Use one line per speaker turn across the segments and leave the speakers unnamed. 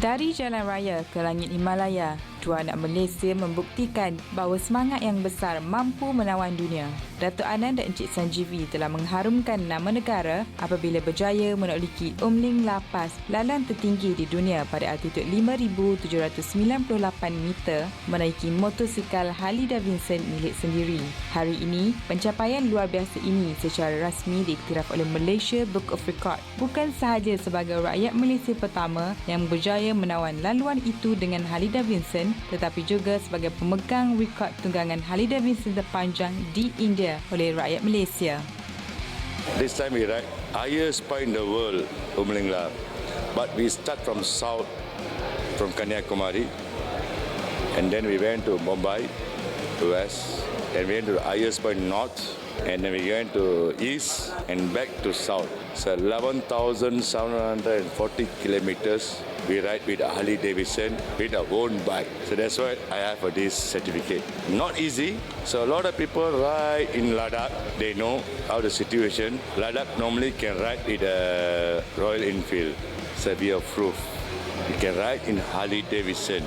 Dari jalan raya ke langit Himalaya, dua anak Malaysia membuktikan bahawa semangat yang besar mampu menawan dunia. Datuk Anand dan Encik Sanjeevi telah mengharumkan nama negara apabila berjaya menakliki Umling La Paz, lalan tertinggi di dunia pada altitud 5,798 meter menaiki motosikal Harley Davidson milik sendiri. Hari ini, pencapaian luar biasa ini secara rasmi diiktiraf oleh Malaysia Book of Record. Bukan sahaja sebagai rakyat Malaysia pertama yang berjaya menawan laluan itu dengan Harley Davidson tetapi juga sebagai pemegang rekod tunggangan Harley Davidson terpanjang di India oleh rakyat Malaysia.
This time we ride highest point in the world, Umlingla. But we start from south, from Kanyakumari, and then we went to Mumbai, to west, and we went to the highest point north, and then we went to east and back to south. So 11,740 kilometers we ride with Harley Davidson with our own bike. So that's why I have this certificate. Not easy. So a lot of people ride in Ladakh. They know how the situation. Ladakh normally can ride with a Royal Enfield. So are proof. You can ride in Harley Davidson.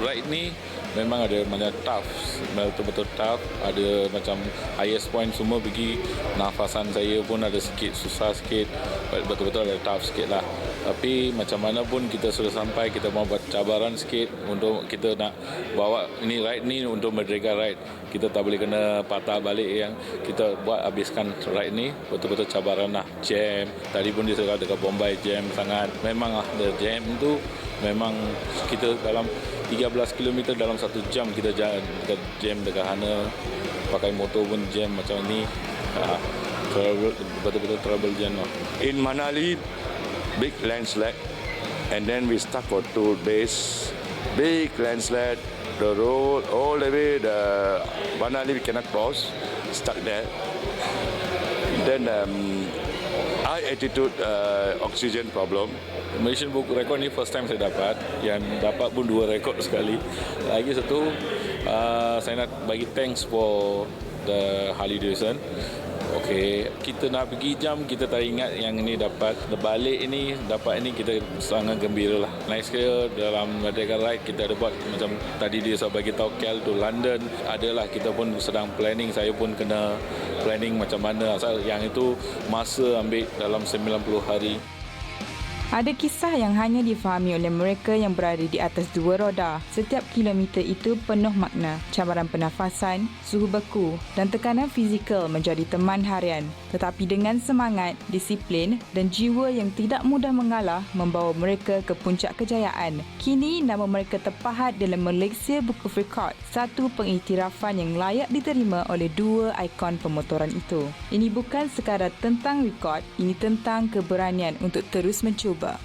Right ni memang ada macam tough betul-betul tough. Ada macam highest point semua pergi. Nafasan saya pun ada sikit susah sikit. Betul-betul ada tough sikit lah. Tapi macam mana pun kita sudah sampai kita mau buat cabaran sikit untuk kita nak bawa ini ride ni untuk merdeka ride. Kita tak boleh kena patah balik yang kita buat habiskan ride ni. Betul-betul cabaran lah. Jam. Tadi pun dia cakap dekat Bombay jam sangat. Memang lah the jam tu memang kita dalam 13 km dalam satu jam kita jalan dekat jam dekat sana pakai motor pun jam macam ni uh, betul-betul trouble jam lah.
In Manali, big landslide, and then we stuck for two days. Big landslide, the road all the way the Manali we cannot cross, stuck there. Then um, high altitude uh, oxygen problem.
Malaysian Book Record ni first time saya dapat. Yang dapat pun dua rekod sekali. Lagi satu uh, saya nak bagi thanks for the Harley Davidson Okey, kita nak pergi jam kita tak ingat yang ini dapat balik ini dapat ini kita sangat gembira lah. Nice ke dalam Merdeka Ride kita ada buat macam tadi dia sebab bagi tahu Kel to London adalah kita pun sedang planning saya pun kena planning macam mana asal yang itu masa ambil dalam 90 hari.
Ada kisah yang hanya difahami oleh mereka yang berada di atas dua roda. Setiap kilometer itu penuh makna. Cabaran pernafasan, suhu beku dan tekanan fizikal menjadi teman harian. Tetapi dengan semangat, disiplin dan jiwa yang tidak mudah mengalah membawa mereka ke puncak kejayaan. Kini nama mereka terpahat dalam Malaysia Book of Record, satu pengiktirafan yang layak diterima oleh dua ikon pemotoran itu. Ini bukan sekadar tentang rekod, ini tentang keberanian untuk terus mencuba cuba.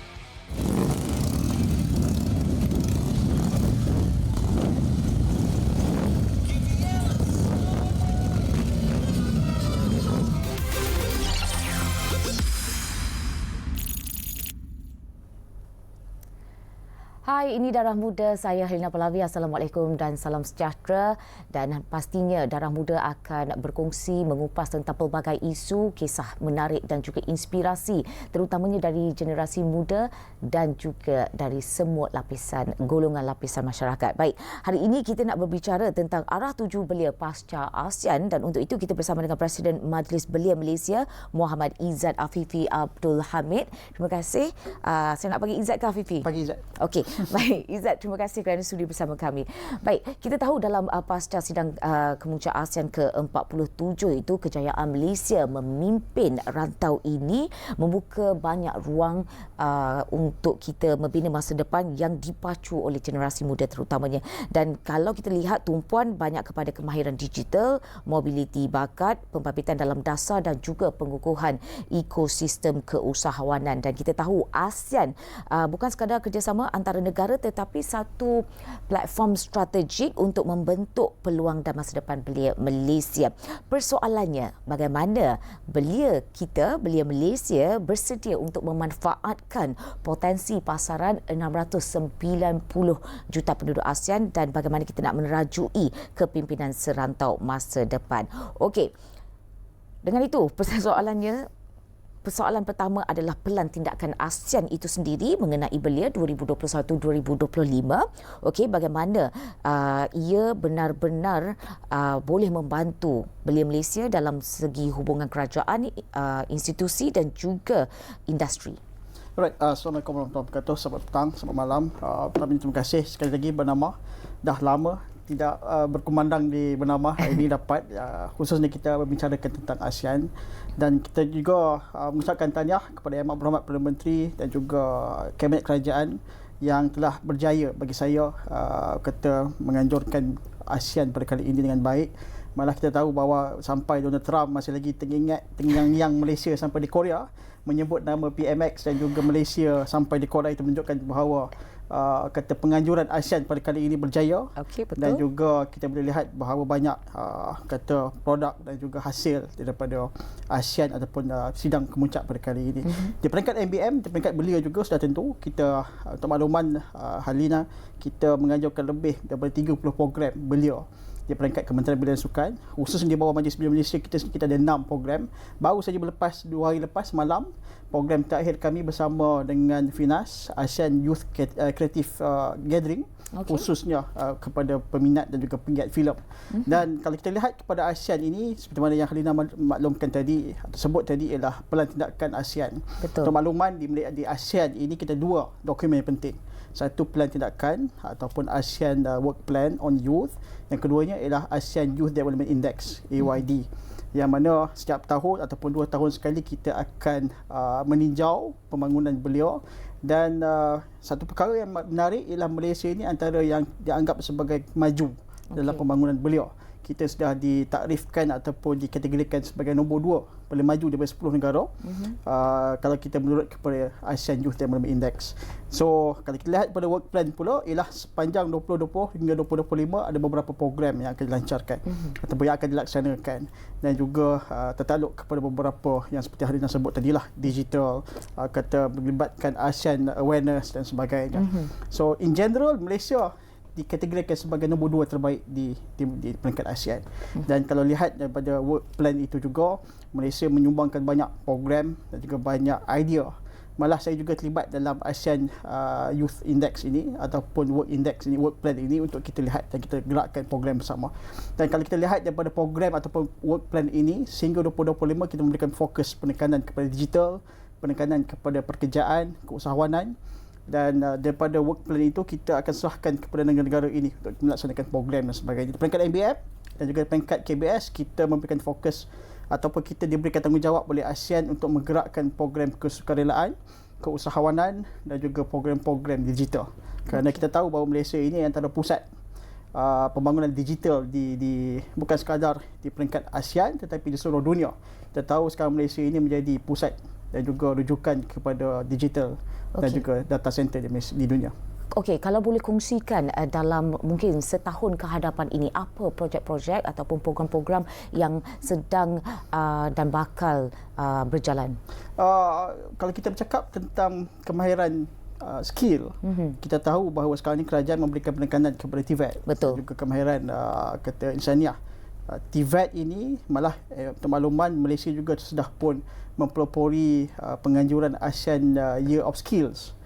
Hai, ini Darah Muda. Saya Helena Palavi. Assalamualaikum dan salam sejahtera. Dan pastinya Darah Muda akan berkongsi mengupas tentang pelbagai isu, kisah menarik dan juga inspirasi terutamanya dari generasi muda dan juga dari semua lapisan, golongan lapisan masyarakat. Baik, hari ini kita nak berbicara tentang arah tuju belia pasca ASEAN dan untuk itu kita bersama dengan Presiden Majlis Belia Malaysia, Muhammad Izzat Afifi Abdul Hamid. Terima kasih. Uh, saya nak bagi Izzat ke Afifi?
Bagi Izzat.
Okey. Baik, Izzat, terima kasih kerana sudi bersama kami. Baik, kita tahu dalam uh, pasca sidang uh, kemuncak ASEAN ke-47 itu kejayaan Malaysia memimpin rantau ini membuka banyak ruang uh, untuk kita membina masa depan yang dipacu oleh generasi muda terutamanya. Dan kalau kita lihat tumpuan banyak kepada kemahiran digital, mobiliti bakat, pembabitian dalam dasar dan juga pengukuhan ekosistem keusahawanan dan kita tahu ASEAN uh, bukan sekadar kerjasama antara negara tetapi satu platform strategik untuk membentuk peluang dan masa depan belia Malaysia. Persoalannya, bagaimana belia kita, belia Malaysia bersedia untuk memanfaatkan potensi pasaran 690 juta penduduk ASEAN dan bagaimana kita nak menerajui kepimpinan serantau masa depan. Okey. Dengan itu, persoalannya persoalan pertama adalah pelan tindakan ASEAN itu sendiri mengenai belia 2021-2025. Okey, bagaimana uh, ia benar-benar uh, boleh membantu belia Malaysia dalam segi hubungan kerajaan, uh, institusi dan juga industri.
Alright, uh, Assalamualaikum warahmatullahi wabarakatuh. Selamat petang, selamat malam. Uh, terima kasih sekali lagi bernama. Dah lama tidak uh, berkumandang di bernama hari ini dapat uh, khususnya kita membicarakan tentang ASEAN. Dan kita juga uh, mengucapkan tahniah kepada Yang Berhormat Perdana Menteri dan juga Kabinet Kerajaan yang telah berjaya bagi saya uh, kata menganjurkan ASEAN pada kali ini dengan baik. Malah kita tahu bahawa sampai Donald Trump masih lagi tengingat tengyang-yang Malaysia sampai di Korea menyebut nama PMX dan juga Malaysia sampai di Korea itu menunjukkan bahawa uh, kata penganjuran ASEAN pada kali ini berjaya
Okey, betul.
dan juga kita boleh lihat bahawa banyak uh, kata produk dan juga hasil daripada ASEAN ataupun uh, sidang kemuncak pada kali ini. Mm-hmm. Di peringkat MBM, di peringkat belia juga sudah tentu kita uh, untuk makluman uh, Halina kita menganjurkan lebih daripada 30 program belia di peringkat Kementerian Belia dan Sukan khusus di bawah Majlis Belia Malaysia kita kita ada 6 program baru saja berlepas 2 hari lepas malam program terakhir kami bersama dengan Finas ASEAN Youth uh, Creative uh, Gathering okay. khususnya uh, kepada peminat dan juga penggiat filem mm-hmm. dan kalau kita lihat kepada ASEAN ini seperti mana yang Halina maklumkan tadi atau sebut tadi ialah pelan tindakan ASEAN
Betul.
untuk makluman di, di ASEAN ini kita dua dokumen yang penting satu plan tindakan ataupun ASEAN uh, Work Plan on Youth. Yang keduanya ialah ASEAN Youth Development Index AYD. Hmm. Yang mana setiap tahun ataupun dua tahun sekali kita akan uh, meninjau pembangunan beliau dan uh, satu perkara yang menarik ialah Malaysia ini antara yang dianggap sebagai maju okay. dalam pembangunan beliau kita sudah ditakrifkan ataupun dikategorikan sebagai nombor dua paling maju daripada 10 negara mm-hmm. uh, kalau kita menurut kepada ASEAN Youth Development Index. So kalau kita lihat pada work plan pula ialah sepanjang 2020 hingga 2025 ada beberapa program yang akan dilancarkan mm-hmm. ataupun yang akan dilaksanakan dan juga uh, tertaluk kepada beberapa yang seperti hari yang sebut tadilah digital uh, kata melibatkan ASEAN awareness dan sebagainya. Mm-hmm. So in general Malaysia dikategorikan sebagai nombor dua terbaik di, di, di peringkat ASEAN. Hmm. Dan kalau lihat daripada work plan itu juga, Malaysia menyumbangkan banyak program dan juga banyak idea. Malah saya juga terlibat dalam ASEAN uh, Youth Index ini ataupun Work Index ini, work plan ini untuk kita lihat dan kita gerakkan program bersama. Dan kalau kita lihat daripada program ataupun work plan ini, sehingga 2025 kita memberikan fokus penekanan kepada digital, penekanan kepada pekerjaan, keusahawanan, dan uh, daripada work plan itu kita akan serahkan kepada negara-negara ini untuk melaksanakan program dan sebagainya. Peringkat MBF dan juga peringkat KBS kita memberikan fokus ataupun kita diberikan tanggungjawab oleh ASEAN untuk menggerakkan program kesukarelaan, keusahawanan dan juga program-program digital. Kerana kita tahu bahawa Malaysia ini antara pusat uh, pembangunan digital di di bukan sekadar di peringkat ASEAN tetapi di seluruh dunia. Kita tahu sekarang Malaysia ini menjadi pusat dan juga rujukan kepada digital okay. dan juga data center di, dunia.
Okey, kalau boleh kongsikan uh, dalam mungkin setahun kehadapan ini apa projek-projek ataupun program-program yang sedang uh, dan bakal uh, berjalan?
Uh, kalau kita bercakap tentang kemahiran uh, skill, mm-hmm. kita tahu bahawa sekarang ini kerajaan memberikan penekanan kepada TVET.
Betul.
Dan juga kemahiran uh, kata insaniah. Uh, TVET ini malah eh, untuk makluman Malaysia juga sudah pun mempelopori uh, penganjuran ASEAN uh, Year of Skills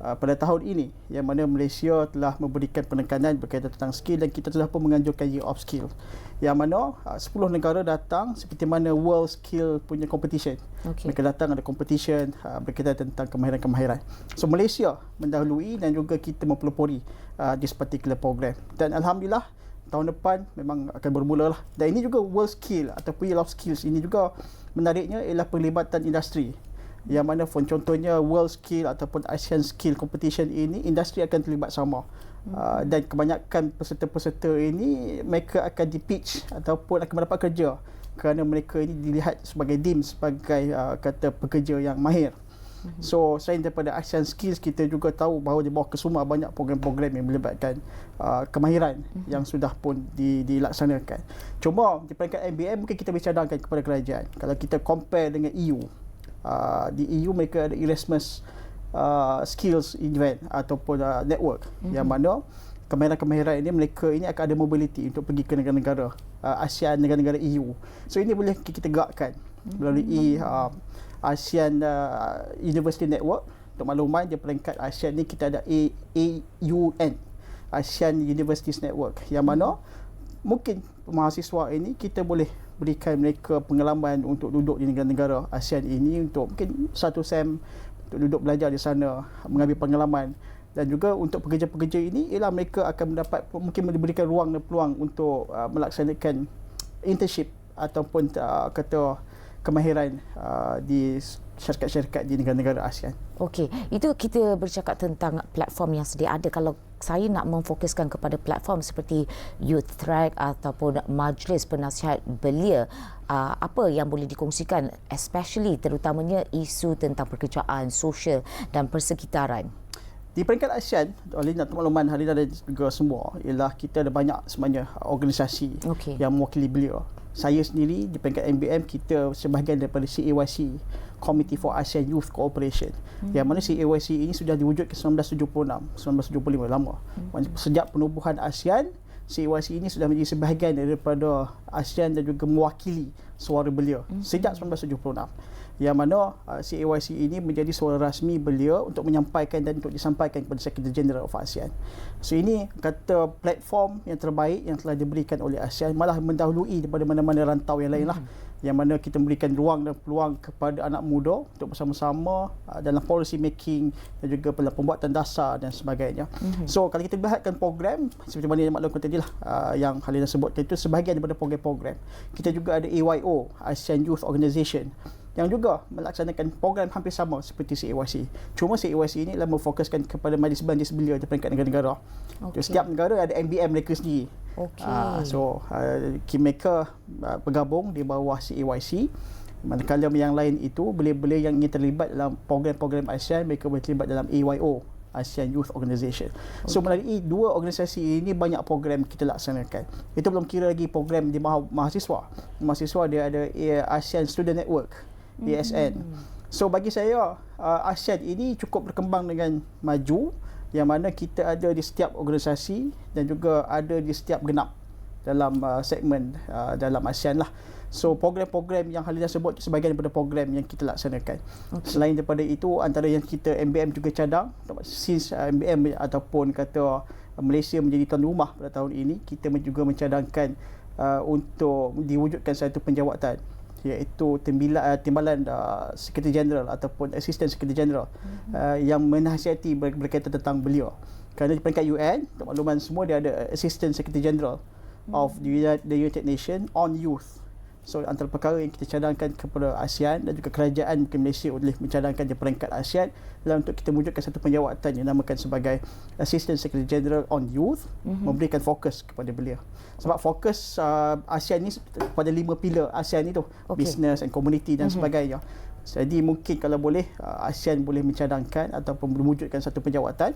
uh, pada tahun ini. Yang mana Malaysia telah memberikan penekanan berkaitan tentang skill dan kita telah pun menganjurkan Year of Skills. Yang mana uh, 10 negara datang seperti mana World Skill punya competition. Okay. mereka datang ada competition uh, berkaitan tentang kemahiran-kemahiran. So Malaysia mendahului dan juga kita mempelopori uh, this particular program. Dan Alhamdulillah tahun depan memang akan bermula lah. Dan ini juga world skill ataupun of Skills ini juga menariknya ialah perlibatan industri. Yang mana pun contohnya world skill ataupun Asian skill competition ini industri akan terlibat sama. Uh, dan kebanyakan peserta-peserta ini mereka akan di pitch ataupun akan mendapat kerja kerana mereka ini dilihat sebagai dim sebagai uh, kata pekerja yang mahir. So selain daripada ASEAN Skills kita juga tahu bahawa di bawah kesuma banyak program-program yang melibatkan uh, kemahiran mm-hmm. yang sudah pun di, dilaksanakan. Cuma di peringkat MBM mungkin kita boleh cadangkan kepada kerajaan. Kalau kita compare dengan EU, uh, di EU mereka ada Erasmus uh, Skills Event ataupun uh, network mm-hmm. yang mana kemahiran-kemahiran ini mereka ini akan ada mobility untuk pergi ke negara-negara uh, ASEAN negara-negara EU. So ini boleh kita tegakkan melalui uh, ASEAN uh, University Network. Untuk makluman di peringkat ASEAN ni kita ada AUN ASEAN Universities Network yang mana mungkin mahasiswa ini kita boleh berikan mereka pengalaman untuk duduk di negara-negara ASEAN ini untuk mungkin satu sem untuk duduk belajar di sana mengambil pengalaman dan juga untuk pekerja-pekerja ini ialah mereka akan mendapat mungkin diberikan ruang dan peluang untuk uh, melaksanakan internship ataupun uh, kata kemahiran uh, di syarikat-syarikat di negara-negara ASEAN.
Okey, itu kita bercakap tentang platform yang sedia ada. Kalau saya nak memfokuskan kepada platform seperti Youth Track ataupun Majlis Penasihat Belia, uh, apa yang boleh dikongsikan especially terutamanya isu tentang pekerjaan, sosial dan persekitaran?
Di peringkat ASEAN, oleh nak makluman hari dan juga semua, ialah kita ada banyak sebenarnya organisasi
Okey.
yang mewakili beliau. Saya sendiri di peringkat MBM, kita sebahagian daripada CAYC, Committee for ASEAN Youth Cooperation. Hmm. Yang mana CAYC ini sudah diwujudkan 1976, 1975 lama. Hmm. Sejak penubuhan ASEAN, CAYC ini sudah menjadi sebahagian daripada ASEAN dan juga mewakili suara beliau hmm. sejak 1976 yang mana uh, CAYC ini menjadi suara rasmi beliau untuk menyampaikan dan untuk disampaikan kepada Secretary General of ASEAN. So ini kata platform yang terbaik yang telah diberikan oleh ASEAN malah mendahului daripada mana-mana rantau yang lain lah. Hmm yang mana kita memberikan ruang dan peluang kepada anak muda untuk bersama-sama uh, dalam policy making dan juga dalam pembuatan dasar dan sebagainya. Mm-hmm. So kalau kita lihatkan program seperti mana yang maklumkan tadi lah uh, yang Halina sebut itu sebahagian daripada program-program. Kita juga ada AYO, ASEAN Youth Organisation yang juga melaksanakan program hampir sama seperti CAYC. Cuma CAYC ini adalah memfokuskan kepada majlis-majlis belia di peringkat negara-negara. Okay. Setiap negara ada MBM mereka sendiri.
Okay.
Uh, so, uh, Kingmaker uh, bergabung di bawah CAYC. Manakala yang lain itu, belia-belia yang ingin terlibat dalam program-program ASEAN, mereka boleh terlibat dalam AYO, ASEAN Youth Organisation. Okay. So melalui dua organisasi ini banyak program kita laksanakan. Itu belum kira lagi program di ma- mahasiswa. Mahasiswa dia ada ASEAN Student Network, ASN. Mm-hmm. So bagi saya uh, ASEAN ini cukup berkembang dengan maju yang mana kita ada di setiap organisasi dan juga ada di setiap genap dalam uh, segmen uh, dalam ASEAN lah. So program-program yang Halina sebut sebagian daripada program yang kita laksanakan. Okay. Selain daripada itu antara yang kita MBM juga cadang since uh, MBM ataupun kata uh, Malaysia menjadi tuan rumah pada tahun ini kita juga mencadangkan uh, untuk diwujudkan satu penjawatan iaitu timbalan uh, timbalan uh, Secretary General ataupun Assistant Secretary General mm-hmm. uh, yang menasihati ber- berkaitan tentang beliau. Kerana di peringkat UN, untuk makluman semua dia ada Assistant Secretary General mm-hmm. of the United, the United Nations on Youth. So antara perkara yang kita cadangkan kepada ASEAN dan juga kerajaan mungkin Malaysia boleh mencadangkan di peringkat ASEAN dalam untuk kita wujudkan satu penjawatan yang namakan sebagai Assistant Secretary General on Youth mm-hmm. memberikan fokus kepada beliau. Sebab fokus uh, ASEAN ni pada lima pilar ASEAN itu okay. business and community dan mm-hmm. sebagainya. Jadi mungkin kalau boleh uh, ASEAN boleh mencadangkan ataupun mewujudkan satu penjawatan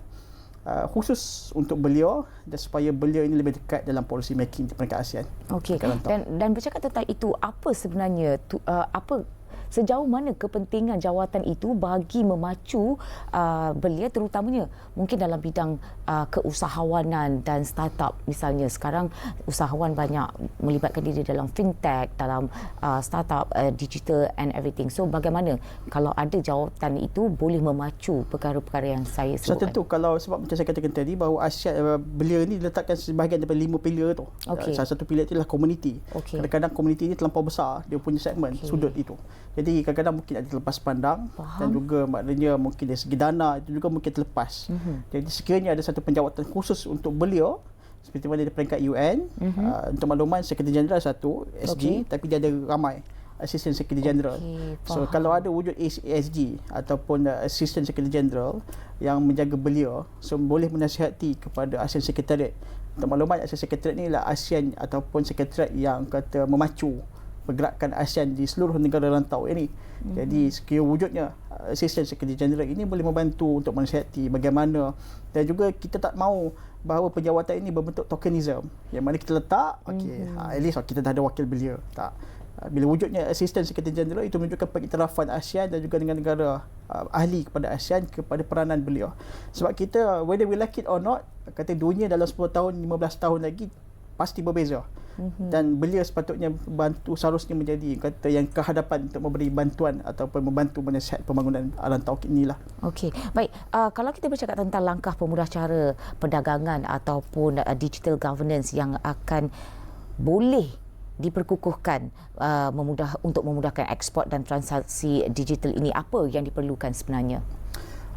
uh, khusus untuk beliau dan supaya beliau ini lebih dekat dalam policy making di peringkat ASEAN.
Okey. Dan dan bercakap tentang itu apa sebenarnya tu, uh, apa sejauh mana kepentingan jawatan itu bagi memacu uh, belia terutamanya mungkin dalam bidang uh, keusahawanan dan startup misalnya sekarang usahawan banyak melibatkan diri dalam fintech dalam uh, startup uh, digital and everything so bagaimana kalau ada jawatan itu boleh memacu perkara-perkara yang saya sebutkan
so, tentu kalau sebab macam saya katakan tadi bahawa Asia uh, belia ini diletakkan sebahagian daripada lima pilar tu okay. uh, salah satu pilar itu adalah community
okay.
kadang-kadang community ini terlampau besar dia punya segmen okay. sudut itu jadi kadang-kadang mungkin ada terlepas pandang Faham. dan juga maknanya mungkin dari segi dana itu juga mungkin terlepas. Mm-hmm. Jadi sekiranya ada satu penjawatan khusus untuk beliau seperti mana di peringkat UN mm-hmm. uh, untuk makluman Sekretari Jeneral satu SG okay. tapi dia ada ramai Assistant Secretary General. Okay, so kalau ada wujud ASG ataupun uh, Assistant Secretary General yang menjaga beliau, so boleh menasihati kepada ASEAN Secretariat. Untuk makluman ASEAN Secretariat ni lah ASEAN ataupun Secretariat yang kata memacu pergerakan ASEAN di seluruh negara rantau ini. Mm-hmm. Jadi sekiranya wujudnya uh, Assistant Secretary General ini boleh membantu untuk menasihati bagaimana dan juga kita tak mahu bahawa penjawatan ini berbentuk tokenism yang mana kita letak okey mm-hmm. at least kita dah ada wakil belia tak Uh, bila wujudnya Assistant Secretary General itu menunjukkan pengiktirafan ASEAN dan juga dengan negara uh, ahli kepada ASEAN kepada peranan beliau. Sebab kita whether we like it or not, kata dunia dalam 10 tahun, 15 tahun lagi pasti berbeza. Mm-hmm. Dan beliau sepatutnya bantu seharusnya menjadi kata yang kehadapan untuk memberi bantuan ataupun membantu menasihat pembangunan rantau inilah.
Okey. Baik, uh, kalau kita bercakap tentang langkah pemudah cara perdagangan ataupun uh, digital governance yang akan boleh diperkukuhkan uh, memudah untuk memudahkan ekspor dan transaksi digital ini apa yang diperlukan sebenarnya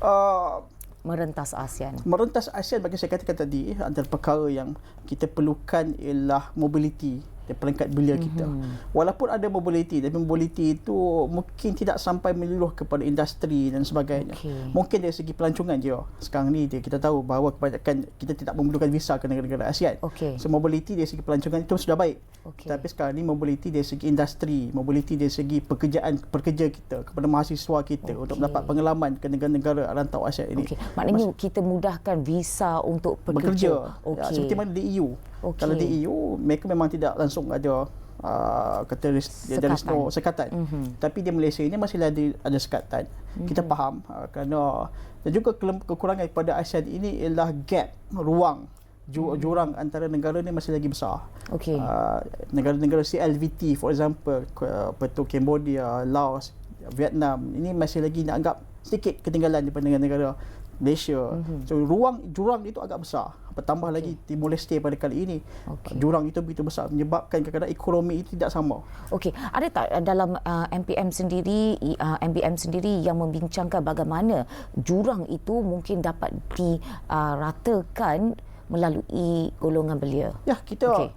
Uh,
merentas ASEAN?
Merentas ASEAN bagi saya katakan tadi antara perkara yang kita perlukan ialah mobility peringkat belia kita. Mm-hmm. Walaupun ada mobility, tapi mobility itu mungkin tidak sampai menyeluruh kepada industri dan sebagainya.
Okey.
Mungkin dari segi pelancongan je. Sekarang ni dia, kita tahu bahawa kebanyakan kita tidak memerlukan visa ke negara-negara ASEAN.
Okey.
So mobility dari segi pelancongan itu sudah baik.
Okey.
Tapi sekarang ni mobility dari segi industri, mobility dari segi pekerjaan pekerja kita kepada mahasiswa kita
Okey.
untuk mendapat pengalaman ke negara-negara rantau ASEAN ini.
Okey. Maknanya kita mudahkan visa untuk
bekerja.
pekerja.
Okay. Ya, seperti mana di EU.
Okey.
Kalau di EU, mereka memang tidak langsung ada uh, kata res- dia ada
Sekatan.
resto sekatan. Mm-hmm. Tapi di Malaysia ini masih ada ada sekatan. Mm-hmm. Kita faham uh, kerana dan juga kekurangan pada ASEAN ini ialah gap ruang ju- jurang antara negara ni masih lagi besar.
Okey.
Uh, negara-negara CLVT for example apa tu Cambodia, Laos, Vietnam ini masih lagi nak anggap sedikit ketinggalan daripada negara-negara Malaysia. Mm-hmm. So ruang jurang itu agak besar. Bertambah okay. lagi Timor Leste pada kali ini.
Okey.
Jurang itu begitu besar menyebabkan kadang-kadang ekonomi itu tidak sama.
Okey, ada tak uh, dalam uh, MPM sendiri uh, MBM sendiri yang membincangkan bagaimana jurang itu mungkin dapat diratakan melalui golongan belia?
Ya, kita okay.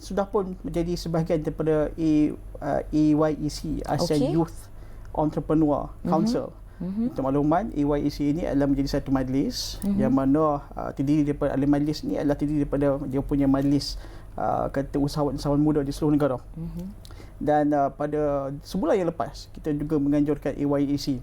sudah pun menjadi sebahagian daripada E, uh, EYEC ASEAN
Okey.
Youth Entrepreneur Council. Mm-hmm. Untuk makluman, EYEC ini adalah menjadi satu majlis mm-hmm. yang mana uh, terdiri daripada ahli majlis ni adalah terdiri daripada dia punya majlis uh, kata usahawan-usahawan muda di seluruh negara. Mm-hmm. Dan uh, pada sebulan yang lepas kita juga menganjurkan EYEC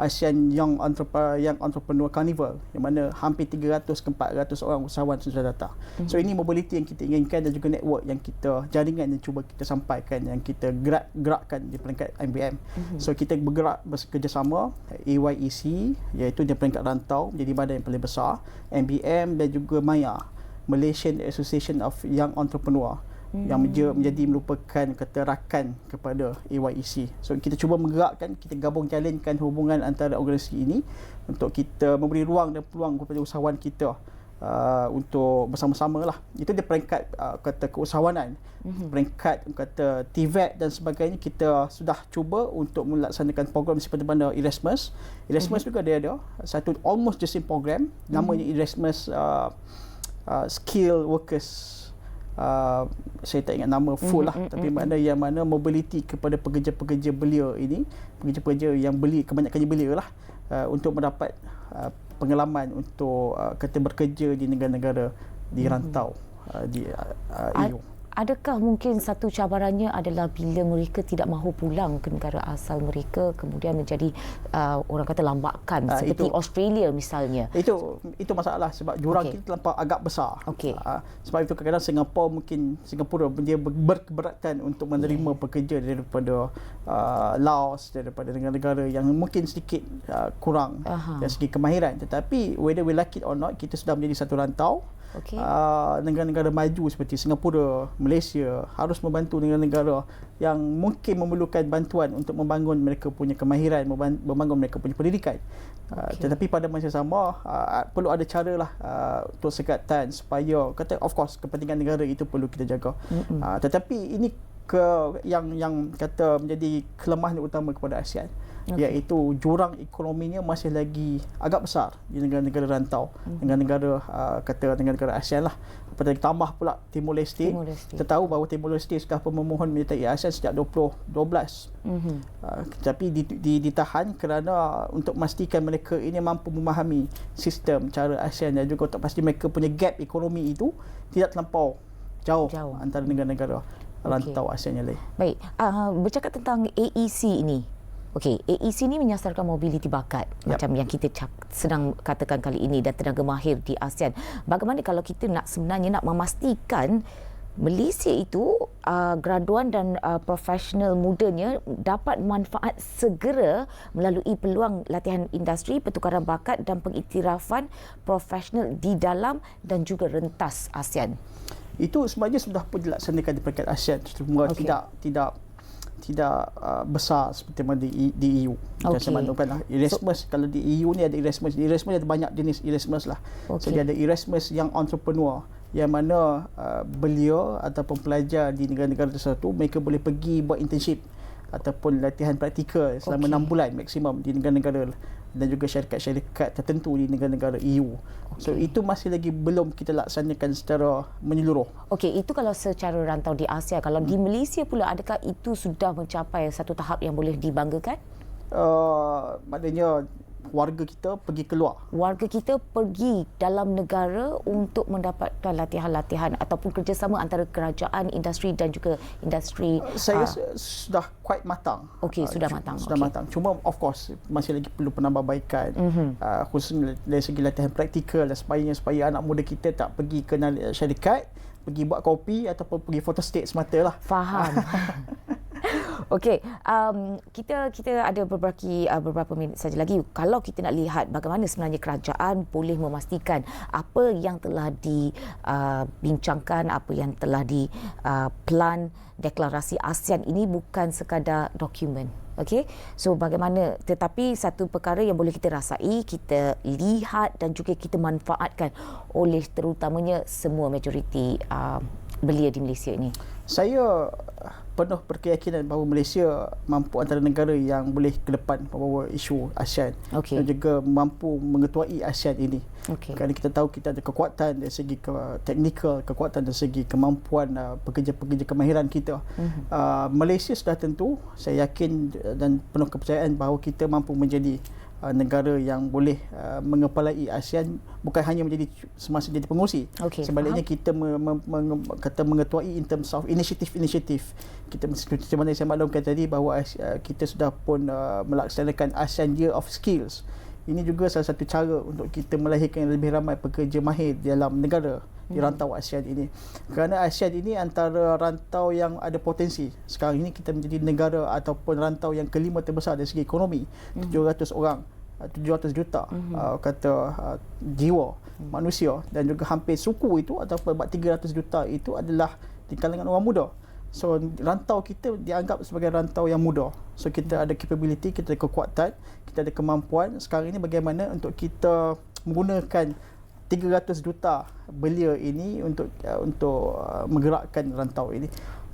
ASEAN Young Entrepreneur, Young Entrepreneur Carnival yang mana hampir 300 ke 400 orang usahawan sudah datang. Mm-hmm. So ini mobility yang kita inginkan dan juga network yang kita jaringan yang cuba kita sampaikan yang kita gerak gerakkan di peringkat MBM. Mm-hmm. So kita bergerak bekerjasama AYEC iaitu di peringkat rantau menjadi badan yang paling besar, MBM dan juga MAYA Malaysian Association of Young Entrepreneur hmm. yang menjadi, merupakan kata rakan kepada AYEC. So kita cuba menggerakkan, kita gabung jalinkan hubungan antara organisasi ini untuk kita memberi ruang dan peluang kepada usahawan kita uh, untuk bersama-sama lah. Itu di peringkat uh, kata keusahawanan. Mm-hmm. Peringkat kata TVET dan sebagainya kita sudah cuba untuk melaksanakan program seperti mana Erasmus. Erasmus mm-hmm. juga dia ada satu almost the same program namanya mm-hmm. Erasmus uh, uh, Skill Workers Uh, saya tak ingat nama full lah mm-hmm, tapi mana yang mana mobility kepada pekerja-pekerja belia ini pekerja-pekerja yang beli kebanyakannya belia lah uh, untuk mendapat uh, pengalaman untuk uh, kata bekerja di negara-negara di rantau uh, di uh, EU.
Adakah mungkin satu cabarannya adalah bila mereka tidak mahu pulang ke negara asal mereka kemudian menjadi uh, orang kata lambakan
Ah,
seperti
itu-
Australia misalnya.
Itu itu masalah sebab jurang okay. kita terlampau agak besar.
Okey.
Uh, sebab itu kadang-kadang Singapura mungkin Singapura dia ber- berkeberatan untuk menerima yeah. pekerja daripada uh, Laos daripada negara-negara yang mungkin sedikit uh, kurang
Aha.
dari segi kemahiran tetapi whether we like it or not kita sudah menjadi satu rantau Uh, negara-negara maju seperti Singapura, Malaysia harus membantu negara-negara yang mungkin memerlukan bantuan untuk membangun mereka punya kemahiran, memban- membangun mereka punya pendidikan. Uh,
Okey.
tetapi pada masa yang sama uh, perlu ada cara lah uh, untuk sekatan supaya kata of course kepentingan negara itu perlu kita jaga. Uh, tetapi ini ke yang yang kata menjadi kelemahan utama kepada ASEAN. Okay. iaitu jurang ekonominya masih lagi agak besar di negara-negara rantau
Hmm.
negara-negara uh, kata negara-negara ASEAN lah apatah ditambah pula Timor Leste
Timor Leste.
kita tahu bahawa Timor Leste sudah memohon menyertai ASEAN sejak 2012
Mhm.
Uh, tapi di, di, ditahan kerana untuk memastikan mereka ini mampu memahami sistem cara ASEAN dan juga untuk pasti mereka punya gap ekonomi itu tidak terlampau jauh,
Jauh.
antara negara-negara rantau ASEAN yang lain.
Baik, uh, bercakap tentang AEC ini. Okey, AEC ini menyasarkan mobiliti bakat
Yap.
macam yang kita cak, sedang katakan kali ini dan tenaga mahir di ASEAN. Bagaimana kalau kita nak sebenarnya nak memastikan Malaysia itu uh, graduan dan uh, profesional mudanya dapat manfaat segera melalui peluang latihan industri, pertukaran bakat dan pengiktirafan profesional di dalam dan juga rentas ASEAN.
Itu sebenarnya sudah pun dilaksanakan di peringkat ASEAN. Okay. tidak tidak tidak uh, besar seperti mana di, E- di EU. Macam
Okey.
saya maklumkan lah. Erasmus, so, kalau di EU ni ada Erasmus. Di Erasmus ada banyak jenis Erasmus lah.
Okey.
So, dia ada Erasmus yang entrepreneur yang mana uh, beliau ataupun pelajar di negara-negara tertentu mereka boleh pergi buat internship ataupun latihan praktikal selama
Okey.
enam bulan maksimum di negara-negara dan juga syarikat-syarikat tertentu di negara-negara EU. So itu masih lagi belum kita laksanakan secara menyeluruh.
Okey, itu kalau secara rantau di Asia. Kalau di Malaysia pula, adakah itu sudah mencapai satu tahap yang boleh dibanggakan?
Uh, maknanya warga kita pergi keluar.
Warga kita pergi dalam negara untuk mendapatkan latihan-latihan ataupun kerjasama antara kerajaan, industri dan juga industri
Saya
ah,
uh, sudah quite matang.
Okey,
Uh,
sudah matang,
Sudah
okey.
matang. Cuma of course masih lagi perlu penambahbaikan. Mm-hmm. Uh, khususnya dari segi latihan praktikal dan sebagainya supaya anak muda kita tak pergi ke syarikat, pergi buat kopi ataupun pergi photostate semata lah.
Faham. Okey, um, kita kita ada beberapa uh, beberapa minit saja lagi. Kalau kita nak lihat bagaimana sebenarnya kerajaan boleh memastikan apa yang telah dibincangkan, apa yang telah di uh, plan deklarasi ASEAN ini bukan sekadar dokumen. Okey. So bagaimana tetapi satu perkara yang boleh kita rasai, kita lihat dan juga kita manfaatkan oleh terutamanya semua majoriti uh, belia di Malaysia ini.
Saya penuh berkeyakinan bahawa Malaysia mampu antara negara yang boleh ke depan membawa isu ASEAN
Okey.
dan juga mampu mengetuai ASEAN ini.
Okey.
Kerana kita tahu kita ada kekuatan dari segi ke teknikal, kekuatan dari segi kemampuan uh, pekerja-pekerja kemahiran kita. Mm-hmm. Uh, Malaysia sudah tentu saya yakin dan penuh kepercayaan bahawa kita mampu menjadi uh, negara yang boleh uh, mengepalai ASEAN bukan hanya menjadi semasa jadi pengurusi.
Okey,
Sebaliknya kita me, me, me, kata mengetuai in terms of inisiatif-inisiatif. Kita macam mana saya maklumkan tadi bahawa uh, kita sudah pun uh, melaksanakan ASEAN Year of Skills. Ini juga salah satu cara untuk kita melahirkan lebih ramai pekerja mahir dalam negara di rantau ASEAN ini. Kerana ASEAN ini antara rantau yang ada potensi. Sekarang ini kita menjadi negara ataupun rantau yang kelima terbesar dari segi ekonomi. 700 orang. uh, 700 juta uh, kata uh, jiwa manusia dan juga hampir suku itu ataupun 300 juta itu adalah di kalangan orang muda. So rantau kita dianggap sebagai rantau yang muda. So kita ada capability, kita ada kekuatan, kita ada kemampuan. Sekarang ini bagaimana untuk kita menggunakan 300 juta belia ini untuk uh, untuk uh, menggerakkan rantau ini.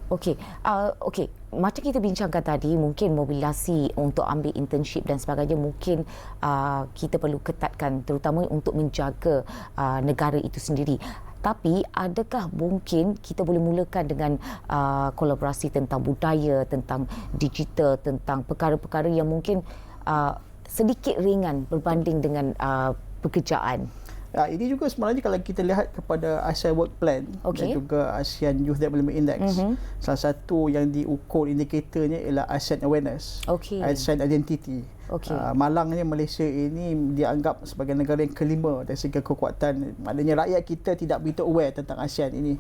Okey, uh, okey. Macam kita bincangkan tadi, mungkin mobilisasi untuk ambil internship dan sebagainya mungkin uh, kita perlu ketatkan terutama untuk menjaga uh, negara itu sendiri. Tapi adakah mungkin kita boleh mulakan dengan uh, kolaborasi tentang budaya, tentang digital, tentang perkara-perkara yang mungkin uh, sedikit ringan berbanding dengan uh, pekerjaan?
Ya, ini juga sebenarnya kalau kita lihat kepada ASEAN Work Plan
Okey.
dan juga ASEAN Youth Development Index, mm-hmm. salah satu yang diukur indikatornya ialah ASEAN Awareness,
Okey.
ASEAN Identity.
Okey.
Uh, malangnya Malaysia ini dianggap sebagai negara yang kelima dari segi kekuatan. Maknanya rakyat kita tidak begitu aware tentang ASEAN ini.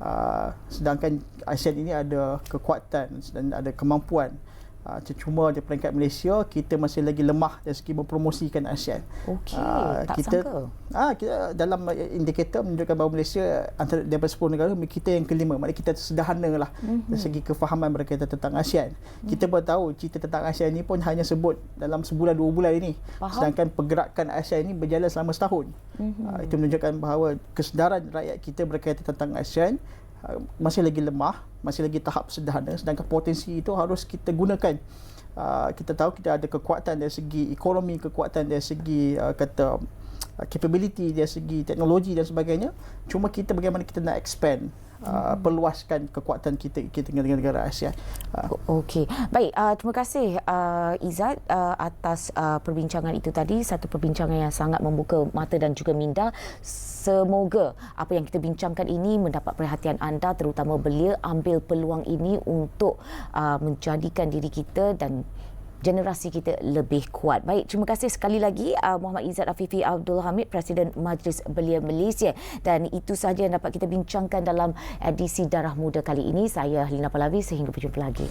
Uh, sedangkan ASEAN ini ada kekuatan dan ada kemampuan. Uh, cuma di peringkat Malaysia kita masih lagi lemah dari segi mempromosikan ASEAN.
Okey,
Ah,
tak
kita,
sangka.
Ah, kita dalam uh, indikator menunjukkan bahawa Malaysia antara daripada 10 negara kita yang kelima. Maknanya kita sederhana lah mm-hmm. dari segi kefahaman berkaitan tentang ASEAN. Mm-hmm. Kita pun tahu cerita tentang ASEAN ni pun hanya sebut dalam sebulan dua bulan ini.
Faham.
Sedangkan pergerakan ASEAN ini berjalan selama setahun. Mm-hmm. Uh, itu menunjukkan bahawa kesedaran rakyat kita berkaitan tentang ASEAN uh, masih lagi lemah, masih lagi tahap sederhana sedangkan potensi itu harus kita gunakan. Uh, kita tahu kita ada kekuatan dari segi ekonomi, kekuatan dari segi uh, kata uh, capability dari segi teknologi dan sebagainya. Cuma kita bagaimana kita nak expand uh, perluaskan kekuatan kita kita dengan negara ASEAN. Uh,
Okey. Baik, uh, terima kasih uh, Izzat uh, atas uh, perbincangan itu tadi. Satu perbincangan yang sangat membuka mata dan juga minda. Semoga apa yang kita bincangkan ini mendapat perhatian anda terutama belia ambil peluang ini untuk uh, menjadikan diri kita dan generasi kita lebih kuat. Baik, terima kasih sekali lagi uh, Muhammad Izzat Afifi Abdul Hamid, Presiden Majlis Belia Malaysia. Dan itu sahaja yang dapat kita bincangkan dalam edisi Darah Muda kali ini. Saya Helena Palavi, sehingga berjumpa lagi.